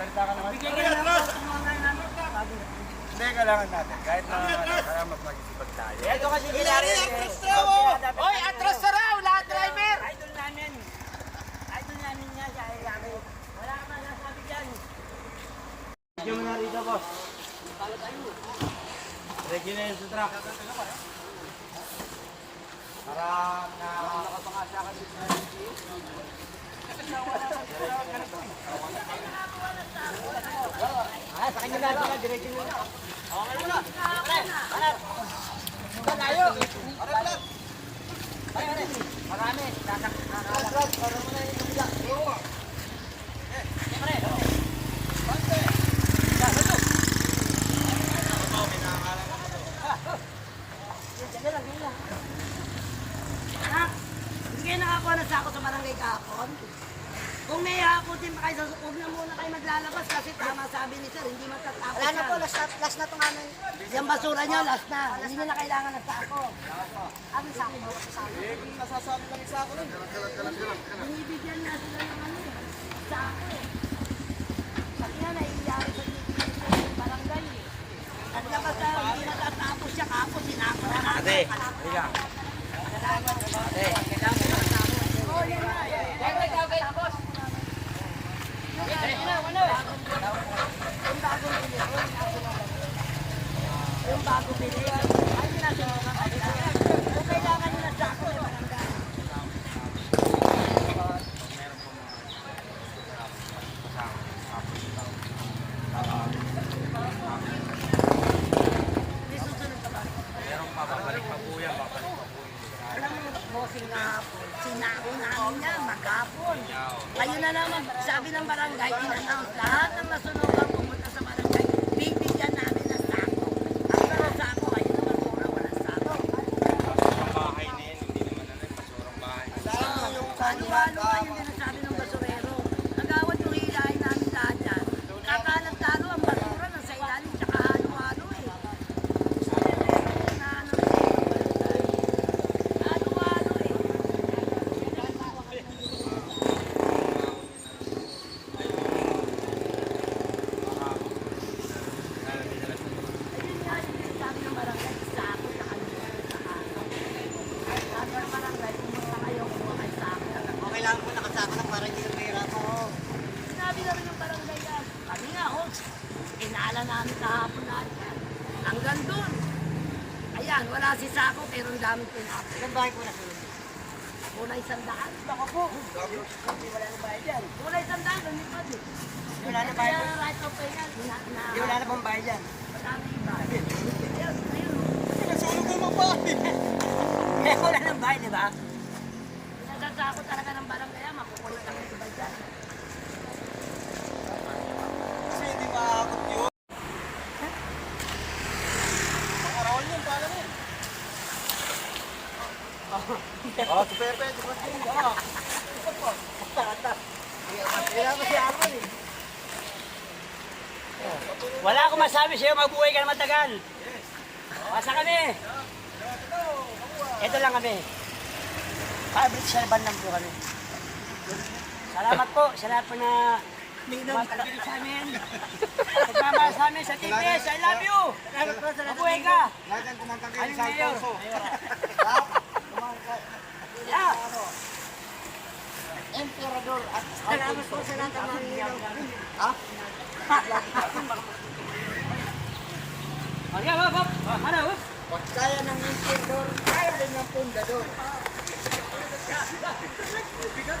Salita ka naman. Bigyan ka ng namin. Hindi, kailangan natin. Kahit na kaya mag-mag-isipag tayo. Ito kasi ginari. Atras na Hoy, atras na raw! Lahat driver! Idol namin. Idol namin nga siya. Ay, Wala ka man nasabi dyan. Medyo mo na rito, boss. Ready na yun sa truck. Para na nakapangasya ka dito sa Ah, sa kanya na. Diretso. Okay mo na. Pre, hanap. Malayo. Ay, ay, Marami. Sasak. Nakakalat. Para mo na yung kabila. Eh, pre. Bante. Sasak. Diyan lang, diyan lang. Ha? Hindi kayo nakakuha na sako sa barangay kahapon? May haputin pa kayo, sa huwag na muna kayo maglalabas kasi tama sabi ni sir, hindi matatapos Wala na po, last na, last na itong ano. Yung basura nyo, last na. Hindi nyo na kailangan ng sako. Ano sa akin? Sa akin. Nasasabi lang isa ako nun. Binibigyan na sila ng ano eh. Sako eh. Kasi nga naiiyari sa ng barangay eh. At labas na hindi natatapos siya kapos, sinako na natin. Ate, halika. Ate. Oh, yan na. Yan na, ikaw kayo, boss. Yung bagong bili. Ay, sinasubukan ka nila. Kung kailangan nyo na sako, may barangay. May susunod ka ba? Merong papabalik pa po yan, babalik pa po. Alam mo, bossing nga hapon, sinako namin yan, maghapon. Kayo na naman, sabi ng barangay, in-announce lahat ng nasunugan pumunta sa barangay, bibigyan namin ng sako. Ang pero sako, kayo naman pura, walang sako. Basurang bahay na yan, hindi naman ano yung basurang bahay. Halo-halo nga yung sinasabi ng basurero. Nagawad yung hilahin namin lahat yan. Kakalat-talo ang basura ng sa ilalim, tsaka halo-halo eh. Na ano na eh, Halo-halo eh. Ayun nga, sinasabi ng barangay, sako sa kanila. Sabi ng barangay, pumunta kayo, kumuha kayo sako. Okay lang po nakasama ng para hindi kang mahirap ako. Sinabi na rin ng barangay yan. Kami nga, oh, namin kahapon na. Hanggang doon. Ayan, wala si Sako, pero ang dami pinapos. Ilang bahay po nasunod? Una isang daan. Baka po. Hindi wala na bayad yan. Una isang daan, lumipad eh. Wala na Kaya right of way yan. Na, na, Hindi wala na pang. Madami iba. Ayun, ayun. Nasunod mo pa. Eh, wala nang bayad, di ba? Pinagkakako talaga ng barangay yan, makukulit ang iba dyan. Kasi hindi maakot yun. Pangarawan yun, pala mo. Oh, si Pepe, si Pepe. Oh. Wala pa siya ako eh. Wala akong masabi sa'yo, mabuhay ka na matagal. Basta kami. Ito lang kami. Public servant lang po kami. Salamat po sa lahat po na mapagpili sa amin. Pagmamahal sa amin sa TPS, I love you. Mabuhay ka. Lahat yan kumantang kayo sa. Alfonso. Ah. Emperador at Salamat po sa lahat ng mga nilang. Ha? Ayan, hop, hop. Ano, hop? Pag kaya ng emperador, kaya din ng pundador. Bigat.